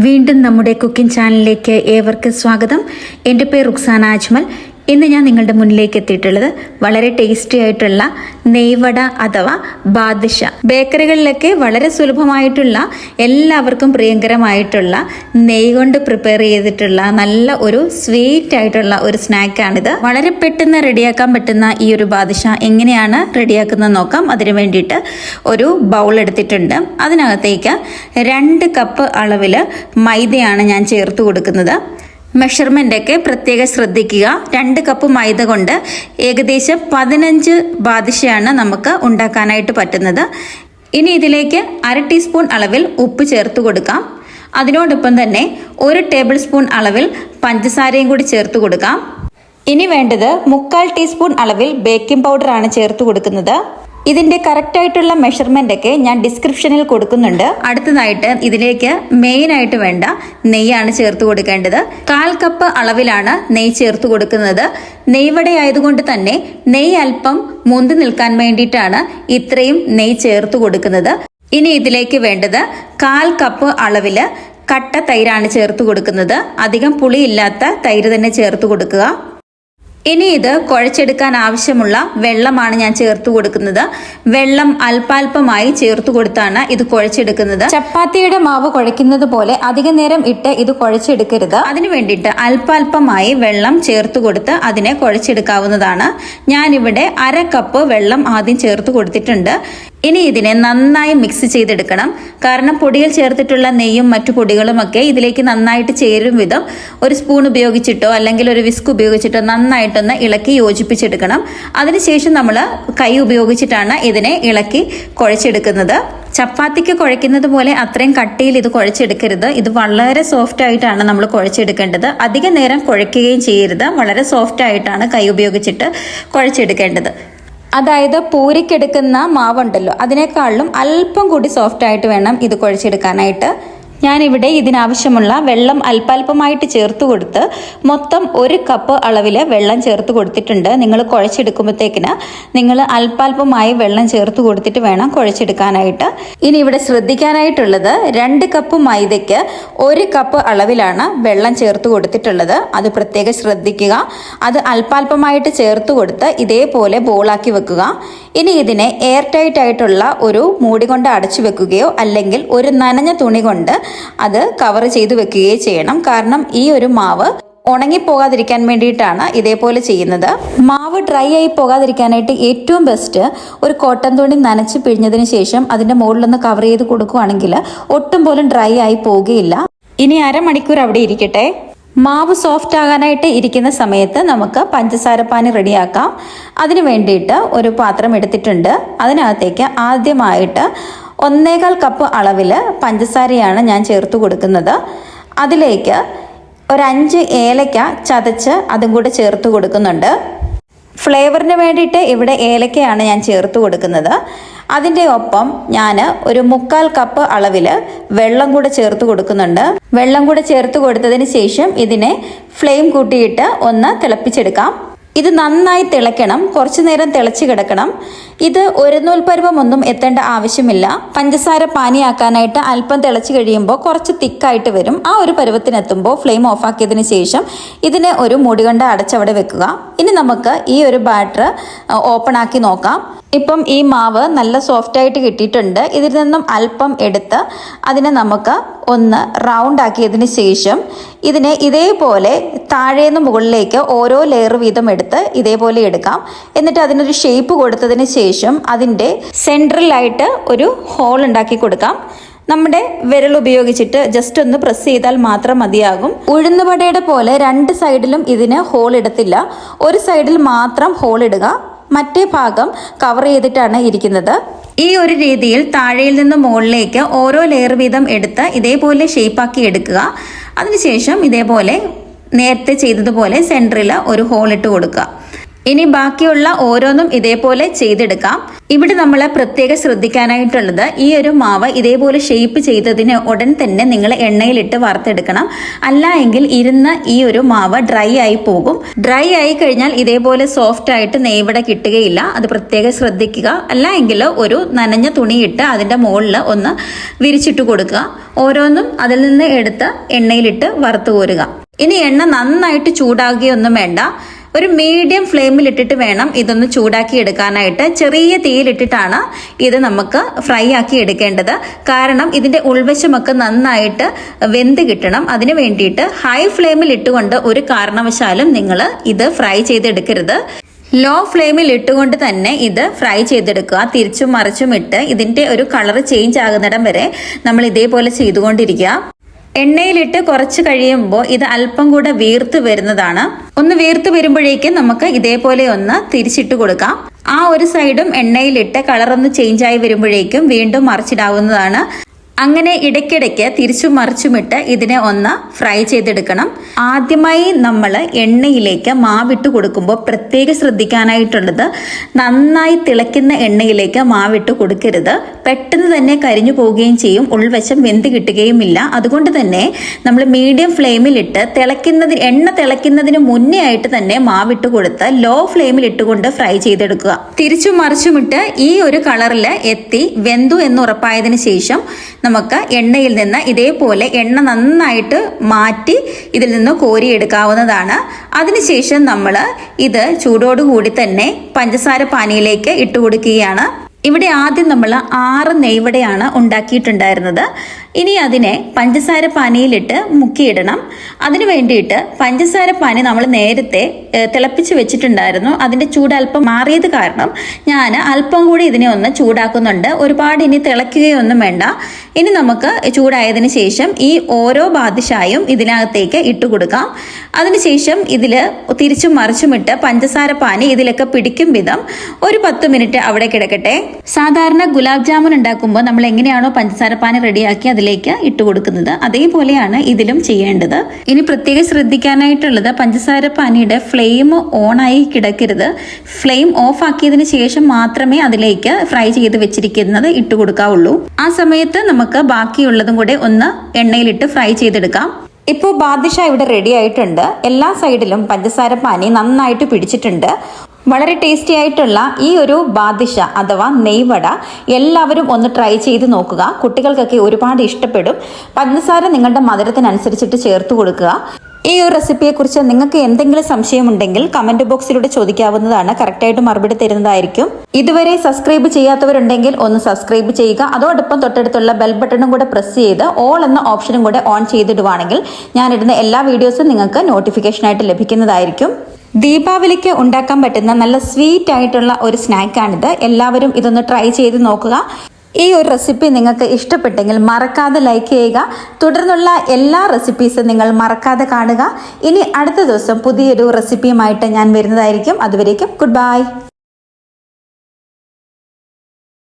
വീണ്ടും നമ്മുടെ കുക്കിംഗ് ചാനലിലേക്ക് ഏവർക്കും സ്വാഗതം. എന്റെ പേര് റുക്സാന അജ്മൽ. ഇന്ന് ഞാൻ നിങ്ങളുടെ മുന്നിലേക്ക് എത്തിയിട്ടുള്ളത് വളരെ ടേസ്റ്റി ആയിട്ടുള്ള നെയ്വട അഥവാ ബാദിഷ. ബേക്കറികളിലൊക്കെ വളരെ സുലഭമായിട്ടുള്ള എല്ലാവർക്കും പ്രിയങ്കരമായിട്ടുള്ള നെയ്യ് കൊണ്ട് പ്രിപ്പയർ ചെയ്തിട്ടുള്ള നല്ല ഒരു സ്വീറ്റ് ആയിട്ടുള്ള ഒരു സ്നാക്കാണിത് വളരെ പെട്ടെന്ന് റെഡിയാക്കാൻ പറ്റുന്ന ഈ ഒരു ബാദിഷ എങ്ങനെയാണ് റെഡിയാക്കുന്നത് നോക്കാം. അതിനു വേണ്ടിയിട്ട് ഒരു ബൗൾ എടുത്തിട്ടുണ്ട്. അതിനകത്തേക്ക് രണ്ട് കപ്പ് അളവിൽ മൈദയാണ് ഞാൻ ചേർത്ത് കൊടുക്കുന്നത്. മെഷർമെന്റ് ഒക്കെ പ്രത്യേകം ശ്രദ്ധിക്കുക. രണ്ട് കപ്പ് മൈദ കൊണ്ട് ഏകദേശം പതിനഞ്ച് ബാദിഷയാണ് നമുക്ക് ഉണ്ടാക്കാനായിട്ട് പറ്റുന്നത്. ഇനി ഇതിലേക്ക് അര ടീസ്പൂൺ അളവിൽ ഉപ്പ് ചേർത്ത് കൊടുക്കാം. അതിനോടൊപ്പം തന്നെ ഒരു ടേബിൾ സ്പൂൺ അളവിൽ പഞ്ചസാരയും കൂടി ചേർത്ത് കൊടുക്കാം. ഇനി വേണ്ടത് മുക്കാൽ ടീസ്പൂൺ അളവിൽ ബേക്കിംഗ് പൗഡർ ആണ് ചേർത്ത് കൊടുക്കുന്നത്. ഇതിന്റെ കറക്റ്റ് ആയിട്ടുള്ള മെഷർമെന്റ് ഒക്കെ ഞാൻ ഡിസ്ക്രിപ്ഷനിൽ കൊടുക്കുന്നുണ്ട്. അടുത്തതായിട്ട് ഇതിലേക്ക് മെയിൻ ആയിട്ട് വേണ്ട നെയ്യാണ് ചേർത്ത് കൊടുക്കേണ്ടത്. കാൽ കപ്പ് അളവിലാണ് നെയ്യ് ചേർത്ത് കൊടുക്കുന്നത്. നെയ്വട ആയതുകൊണ്ട് തന്നെ നെയ്യ് അല്പം മുന്തി നിൽക്കാൻ വേണ്ടിയിട്ടാണ് ഇത്രയും നെയ്യ് ചേർത്ത് കൊടുക്കുന്നത്. ഇനി ഇതിലേക്ക് വേണ്ടത് കാൽ കപ്പ് അളവിൽ കട്ട തൈരാണ് ചേർത്ത് കൊടുക്കുന്നത്. അധികം പുളിയില്ലാത്ത തൈര് തന്നെ ചേർത്ത് കൊടുക്കുക. ഇനി ഇത് കുഴച്ചെടുക്കാൻ ആവശ്യമുള്ള വെള്ളമാണ് ഞാൻ ചേർത്ത് കൊടുക്കുന്നത്. വെള്ളം അല്പാൽപമായി ചേർത്ത് കൊടുത്താണ് ഇത് കുഴച്ചെടുക്കുന്നത്. ചപ്പാത്തിയുടെ മാവ് കുഴയ്ക്കുന്നത് പോലെ അധിക നേരം ഇട്ട് ഇത് കുഴച്ചെടുക്കരുത്. അതിനു വേണ്ടിയിട്ട് അല്പാൽപമായി വെള്ളം ചേർത്ത് കൊടുത്ത് അതിനെ കുഴച്ചെടുക്കാവുന്നതാണ്. ഞാനിവിടെ അര കപ്പ് വെള്ളം ആദ്യം ചേർത്ത് കൊടുത്തിട്ടുണ്ട്. ഇനി ഇതിനെ നന്നായി മിക്സ് ചെയ്തെടുക്കണം. കാരണം പൊടികൾ ചേർത്തിട്ടുള്ള നെയ്യും മറ്റു പൊടികളുമൊക്കെ ഇതിലേക്ക് നന്നായിട്ട് ചേരും വിധം ഒരു സ്പൂൺ ഉപയോഗിച്ചിട്ടോ അല്ലെങ്കിൽ ഒരു വിസ്ക് ഉപയോഗിച്ചിട്ടോ നന്നായിട്ടൊന്ന് ഇളക്കി യോജിപ്പിച്ചെടുക്കണം. അതിനുശേഷം നമ്മൾ കൈ ഉപയോഗിച്ചിട്ടാണ് ഇതിനെ ഇളക്കി കുഴച്ചെടുക്കുന്നത്. ചപ്പാത്തിക്ക് കുഴയ്ക്കുന്നത് പോലെ അത്രയും കട്ടിയിൽ ഇത് കുഴച്ചെടുക്കരുത്. ഇത് വളരെ സോഫ്റ്റ് ആയിട്ടാണ് നമ്മൾ കുഴച്ചെടുക്കേണ്ടത്. അധിക നേരം കുഴയ്ക്കുകയും ചെയ്യരുത്. വളരെ സോഫ്റ്റ് ആയിട്ടാണ് കൈ ഉപയോഗിച്ചിട്ട് കുഴച്ചെടുക്കേണ്ടത്. അതായത് പൂരിക്കെടുക്കുന്ന മാവുണ്ടല്ലോ അതിനേക്കാളും അല്പം കൂടി സോഫ്റ്റായിട്ട് വേണം ഇത് കുഴച്ചെടുക്കാനായിട്ട്. ഞാനിവിടെ ഇതിനാവശ്യമുള്ള വെള്ളം അല്പാൽപമായിട്ട് ചേർത്ത് കൊടുത്ത് മൊത്തം ഒരു കപ്പ് അളവിൽ വെള്ളം ചേർത്ത് കൊടുത്തിട്ടുണ്ട്. നിങ്ങൾ കുഴച്ചെടുക്കുമ്പോഴത്തേക്കിന് നിങ്ങൾ അല്പാൽപമായി വെള്ളം ചേർത്ത് കൊടുത്തിട്ട് വേണം കുഴച്ചെടുക്കാനായിട്ട്. ഇനി ഇവിടെ ശ്രദ്ധിക്കാനായിട്ടുള്ളത് രണ്ട് കപ്പ് മൈദയ്ക്ക് ഒരു കപ്പ് അളവിലാണ് വെള്ളം ചേർത്ത് കൊടുത്തിട്ടുള്ളത്. അത് പ്രത്യേകം ശ്രദ്ധിക്കുക. അത് അല്പാൽപമായിട്ട് ചേർത്ത് കൊടുത്ത് ഇതേപോലെ ബോളാക്കി വെക്കുക. ഇനി ഇതിനെ എയർ ടൈറ്റ് ആയിട്ടുള്ള ഒരു മൂടി കൊണ്ട് അടച്ചു വെക്കുകയോ അല്ലെങ്കിൽ ഒരു നനഞ്ഞ തുണി കൊണ്ട് അത് കവർ ചെയ്ത് വെക്കുകയോ ചെയ്യണം. കാരണം ഈ ഒരു മാവ് ഉണങ്ങിപ്പോകാതിരിക്കാൻ വേണ്ടിയിട്ടാണ് ഇതേപോലെ ചെയ്യുന്നത്. മാവ് ഡ്രൈ ആയി പോകാതിരിക്കാനായിട്ട് ഏറ്റവും ബെസ്റ്റ് ഒരു കോട്ടൺ തുണി നനച്ച് പിഴിഞ്ഞതിന് ശേഷം അതിന്റെ മുകളിലൊന്ന് കവർ ചെയ്ത് കൊടുക്കുകയാണെങ്കിൽ ഒട്ടും പോലും ഡ്രൈ ആയി പോവുകയില്ല. ഇനി അരമണിക്കൂർ അവിടെ ഇരിക്കട്ടെ. മാവ് സോഫ്റ്റ് ആകാനായിട്ട് ഇരിക്കുന്ന സമയത്ത് നമുക്ക് പഞ്ചസാരപ്പാനി റെഡിയാക്കാം. അതിന് വേണ്ടിയിട്ട് ഒരു പാത്രം എടുത്തിട്ടുണ്ട്. അതിനകത്തേക്ക് ആദ്യമായിട്ട് ഒന്നേകാൽ കപ്പ് അളവിൽ പഞ്ചസാരയാണ് ഞാൻ ചേർത്ത് കൊടുക്കുന്നത്. അതിലേക്ക് ഒരഞ്ച് ഏലക്ക ചതച്ച് അതും കൂടെ ചേർത്ത് കൊടുക്കുന്നുണ്ട്. ഫ്ലേവറിന് വേണ്ടിയിട്ട് ഇവിടെ ഏലക്കയാണ് ഞാൻ ചേർത്ത് കൊടുക്കുന്നത്. അതിന്റെ ഒപ്പം ഞാൻ ഒരു മുക്കാൽ കപ്പ് അളവിൽ വെള്ളം കൂടെ ചേർത്ത് കൊടുക്കുന്നുണ്ട്. വെള്ളം കൂടെ ചേർത്ത് കൊടുത്തതിന് ശേഷം ഇതിനെ ഫ്ലെയിം കൂട്ടിയിട്ട് ഒന്ന് തിളപ്പിച്ചെടുക്കാം. ഇത് നന്നായി തിളയ്ക്കണം. കുറച്ചു നേരം തിളച്ച് കിടക്കണം. ഇത് ഒരു നൂൽ പരുവമൊന്നും എത്തേണ്ട ആവശ്യമില്ല. പഞ്ചസാര പാനിയാക്കാനായിട്ട് അല്പം തിളച്ച് കഴിയുമ്പോൾ കുറച്ച് തിക്കായിട്ട് വരും. ആ ഒരു പരുവത്തിനെത്തുമ്പോൾ ഫ്ലെയിം ഓഫാക്കിയതിന് ശേഷം ഇതിനെ ഒരു മുടി കൊണ്ട് അടച്ചവിടെ വെക്കുക. ഇനി നമുക്ക് ഈ ഒരു ബാറ്റർ ഓപ്പൺ ആക്കി നോക്കാം. ഇപ്പം ഈ മാവ് നല്ല സോഫ്റ്റ് ആയിട്ട് കിട്ടിയിട്ടുണ്ട്. ഇതിൽ നിന്നും അല്പം എടുത്ത് അതിനെ നമുക്ക് ഒന്ന് റൗണ്ട് ആക്കിയതിന് ശേഷം ഇതിനെ ഇതേപോലെ താഴേന്ന് മുകളിലേക്ക് ഓരോ ലെയർ വീതം എടുത്ത് ഇതേപോലെ എടുക്കാം. എന്നിട്ട് അതിനൊരു ഷേപ്പ് കൊടുത്തതിന് ശേഷം അതിന്റെ സെൻട്രലായിട്ട് ഒരു ഹോൾ ഉണ്ടാക്കി കൊടുക്കാം. നമ്മുടെ വിരൽ ഉപയോഗിച്ചിട്ട് ജസ്റ്റ് ഒന്ന് പ്രസ് ചെയ്താൽ മാത്രം മതിയാകും. ഉഴുന്നുവടയുടെ പോലെ രണ്ട് സൈഡിലും ഇതിന് ഹോൾ ഇടത്തില്ല. ഒരു സൈഡിൽ മാത്രം ഹോൾ ഇടുക. മറ്റേ ഭാഗം കവർ ചെയ്തിട്ടാണ് ഇരിക്കുന്നത്. ഈ ഒരു രീതിയിൽ താഴെയിൽ നിന്ന് മുകളിലേക്ക് ഓരോ ലെയർ വീതം എടുത്ത് ഇതേപോലെ ഷേപ്പാക്കി എടുക്കുക. അതിനുശേഷം ഇതേപോലെ നേരത്തെ ചെയ്തതുപോലെ സെന്ററിൽ ഒരു ഹോൾ ഇട്ട് കൊടുക്കുക. ഇനി ബാക്കിയുള്ള ഓരോന്നും ഇതേപോലെ ചെയ്തെടുക്കാം. ഇവിടെ നമ്മൾ പ്രത്യേകം ശ്രദ്ധിക്കാനായിട്ടുള്ളത് ഈ ഒരു മാവ് ഇതേപോലെ ഷേപ്പ് ചെയ്തതിന് ഉടൻ തന്നെ നിങ്ങൾ എണ്ണയിലിട്ട് വറുത്തെടുക്കണം. അല്ല എങ്കിൽ ഇരുന്ന ഈ ഒരു മാവ് ഡ്രൈ ആയി പോകും. ഡ്രൈ ആയി കഴിഞ്ഞാൽ ഇതേപോലെ സോഫ്റ്റ് ആയിട്ട് നെയ്വട കിട്ടുകയില്ല. അത് പ്രത്യേകം ശ്രദ്ധിക്കുക. അല്ല എങ്കിൽ ഒരു നനഞ്ഞ തുണിയിട്ട് അതിന്റെ മുകളിൽ ഒന്ന് വിരിച്ചിട്ട് കൊടുക്കുക. ഓരോന്നും അതിൽ നിന്ന് എടുത്ത് എണ്ണയിലിട്ട് വറുത്ത് കോരുക. ഇനി എണ്ണ നന്നായിട്ട് ചൂടാകുകയൊന്നും വേണ്ട. ഒരു മീഡിയം ഫ്ലെയിമിൽ ഇട്ടിട്ട് വേണം ഇതൊന്ന് ചൂടാക്കി എടുക്കാനായിട്ട്. ചെറിയ തീയിലിട്ടിട്ടാണ് ഇത് നമുക്ക് ഫ്രൈ ആക്കി എടുക്കേണ്ടത്. കാരണം ഇതിന്റെ ഉൾവശമൊക്കെ നന്നായിട്ട് വെന്ത് കിട്ടണം. അതിന് വേണ്ടിയിട്ട് ഹൈ ഫ്ലെയിമിൽ ഇട്ടുകൊണ്ട് ഒരു കാരണവശാലും നിങ്ങൾ ഇത് ഫ്രൈ ചെയ്തെടുക്കരുത്. ലോ ഫ്ലെയിമിൽ ഇട്ടുകൊണ്ട് തന്നെ ഇത് ഫ്രൈ ചെയ്തെടുക്കുക. തിരിച്ചും മറിച്ചും ഇട്ട് ഇതിന്റെ ഒരു കളർ ചേഞ്ച് ആകുന്നിടം വരെ നമ്മൾ ഇതേപോലെ ചെയ്തുകൊണ്ടിരിക്കുക. എണ്ണയിലിട്ട് കുറച്ച് കഴിയുമ്പോൾ ഇത് അല്പം കൂടെ വീർത്ത് വരുന്നതാണ്. ഒന്ന് വീർത്ത് വരുമ്പോഴേക്കും നമുക്ക് ഇതേപോലെ ഒന്ന് തിരിച്ചിട്ട് കൊടുക്കാം. ആ ഒരു സൈഡും എണ്ണയിലിട്ട് കളറൊന്ന് ആയി വരുമ്പോഴേക്കും വീണ്ടും മറിച്ചിടാവുന്നതാണ്. അങ്ങനെ ഇടയ്ക്കിടയ്ക്ക് തിരിച്ചും മറിച്ചുമിട്ട് ഇതിനെ ഒന്ന് ഫ്രൈ ചെയ്തെടുക്കണം. ആദ്യമായി നമ്മൾ എണ്ണയിലേക്ക് മാവിട്ട് കൊടുക്കുമ്പോൾ പ്രത്യേകം ശ്രദ്ധിക്കാനായിട്ടുള്ളത് നന്നായി തിളയ്ക്കുന്ന എണ്ണയിലേക്ക് മാവിട്ട് കൊടുക്കരുത്. പെട്ടെന്ന് തന്നെ കരിഞ്ഞു പോവുകയും ചെയ്യും. ഉൾവശം വെന്ത് കിട്ടുകയുമില്ല. അതുകൊണ്ട് തന്നെ നമ്മൾ മീഡിയം ഫ്ലെയിമിലിട്ട് തിളയ്ക്കുന്നതിന് എണ്ണ തിളയ്ക്കുന്നതിന് മുന്നേ ആയിട്ട് തന്നെ മാവിട്ട് കൊടുത്ത് ലോ ഫ്ലെയിമിൽ ഇട്ടുകൊണ്ട് ഫ്രൈ ചെയ്തെടുക്കുക. തിരിച്ചും മറിച്ചുമിട്ട് ഈ ഒരു കളറിൽ എത്തി വെന്തു എന്ന് ഉറപ്പായതിനു ശേഷം നമുക്ക് എണ്ണയിൽ നിന്ന് ഇതേപോലെ എണ്ണ നന്നായിട്ട് മാറ്റി ഇതിൽ നിന്ന് കോരിയെടുക്കാവുന്നതാണ്. അതിനുശേഷം നമ്മൾ ഇത് ചൂടോടുകൂടി തന്നെ പഞ്ചസാര പാനിയിലേക്ക് ഇട്ട് കൊടുക്കുകയാണ്. ഇവിടെ ആദ്യം നമ്മൾ ആറ് നെയ്വടയാണ് ഉണ്ടാക്കിയിട്ടുണ്ടായിരുന്നത്. ഇനി അതിനെ പഞ്ചസാര പാനിയിലിട്ട് മുക്കിയിടണം. അതിനു വേണ്ടിയിട്ട് പഞ്ചസാര പാനി നമ്മൾ നേരത്തെ തിളപ്പിച്ച് വെച്ചിട്ടുണ്ടായിരുന്നു. അതിന്റെ ചൂട് അല്പം മാറിയത് കാരണം ഞാൻ അല്പം കൂടി ഇതിനെ ഒന്ന് ചൂടാക്കുന്നുണ്ട്. ഒരുപാട് ഇനി തിളയ്ക്കുകയൊന്നും വേണ്ട. ഇനി നമുക്ക് ചൂടായതിന് ശേഷം ഈ ഓരോ ബാദിഷായും ഇതിനകത്തേക്ക് ഇട്ട് കൊടുക്കാം. അതിനുശേഷം ഇതിൽ തിരിച്ചും മറിച്ചുമിട്ട് പഞ്ചസാര പാനി ഇതിലൊക്കെ പിടിക്കും വിധം ഒരു പത്ത് മിനിറ്റ് അവിടെ കിടക്കട്ടെ. സാധാരണ ഗുലാബ് ജാമുൻ ഉണ്ടാക്കുമ്പോൾ നമ്മൾ എങ്ങനെയാണോ പഞ്ചസാര പാനി റെഡിയാക്കി അതിലേക്ക് ഇട്ട് കൊടുക്കുന്നത് അതേപോലെയാണ് ഇതിലും ചെയ്യേണ്ടത്. ഇനി പ്രത്യേകം ശ്രദ്ധിക്കാനായിട്ടുള്ളത് പഞ്ചസാര പാനിയുടെ ഫ്ലെയിം ഓണായി കിടക്കരുത്. ഫ്ലെയിം ഓഫ് ആക്കിയതിന് ശേഷം മാത്രമേ അതിലേക്ക് ഫ്രൈ ചെയ്ത് വെച്ചിരിക്കുന്നത് ഇട്ട് കൊടുക്കാവുള്ളൂ. ആ സമയത്ത് നമുക്ക് ബാക്കിയുള്ളതും കൂടെ ഒന്ന് എണ്ണയിലിട്ട് ഫ്രൈ ചെയ്തെടുക്കാം. ഇപ്പോൾ ബാദിഷ ഇവിടെ റെഡി ആയിട്ടുണ്ട്. എല്ലാ സൈഡിലും പഞ്ചസാര പാനി നന്നായിട്ട് പിടിച്ചിട്ടുണ്ട്. വളരെ ടേസ്റ്റി ആയിട്ടുള്ള ഈ ഒരു ബാദിഷ അഥവാ നെയ്വട എല്ലാവരും ഒന്ന് ട്രൈ ചെയ്ത് നോക്കുക. കുട്ടികൾക്കൊക്കെ ഒരുപാട് ഇഷ്ടപ്പെടും. പഞ്ചസാര നിങ്ങളുടെ മധുരത്തിനനുസരിച്ചിട്ട് ചേർത്ത് കൊടുക്കുക. ഈ ഒരു റെസിപ്പിയെക്കുറിച്ച് നിങ്ങൾക്ക് എന്തെങ്കിലും സംശയമുണ്ടെങ്കിൽ കമന്റ് ബോക്സിലൂടെ ചോദിക്കാവുന്നതാണ്. കറക്റ്റായിട്ട് മറുപടി തരുന്നതായിരിക്കും. ഇതുവരെ സബ്സ്ക്രൈബ് ചെയ്യാത്തവരുണ്ടെങ്കിൽ ഒന്ന് സബ്സ്ക്രൈബ് ചെയ്യുക. അതോടൊപ്പം തൊട്ടടുത്തുള്ള ബെൽ ബട്ടണും കൂടെ പ്രസ് ചെയ്ത് ഓൾ എന്ന ഓപ്ഷനും കൂടെ ഓൺ ചെയ്തിടുവാണെങ്കിൽ ഞാനിടുന്ന എല്ലാ വീഡിയോസും നിങ്ങൾക്ക് നോട്ടിഫിക്കേഷനായിട്ട് ലഭിക്കുന്നതായിരിക്കും. ദീപാവലിക്ക് ഉണ്ടാക്കാൻ പറ്റുന്ന നല്ല സ്വീറ്റ് ആയിട്ടുള്ള ഒരു സ്നാക്കാണിത് എല്ലാവരും ഇതൊന്ന് ട്രൈ ചെയ്ത് നോക്കുക. ഈ ഒരു റെസിപ്പി നിങ്ങൾക്ക് ഇഷ്ടപ്പെട്ടെങ്കിൽ മറക്കാതെ ലൈക്ക് ചെയ്യുക. തുടർന്നുള്ള എല്ലാ റെസിപ്പീസും നിങ്ങൾ മറക്കാതെ കാണുക. ഇനി അടുത്ത ദിവസം പുതിയൊരു റെസിപ്പിയുമായിട്ട് ഞാൻ വരുന്നതായിരിക്കും. അതുവരേക്കും ഗുഡ് ബൈ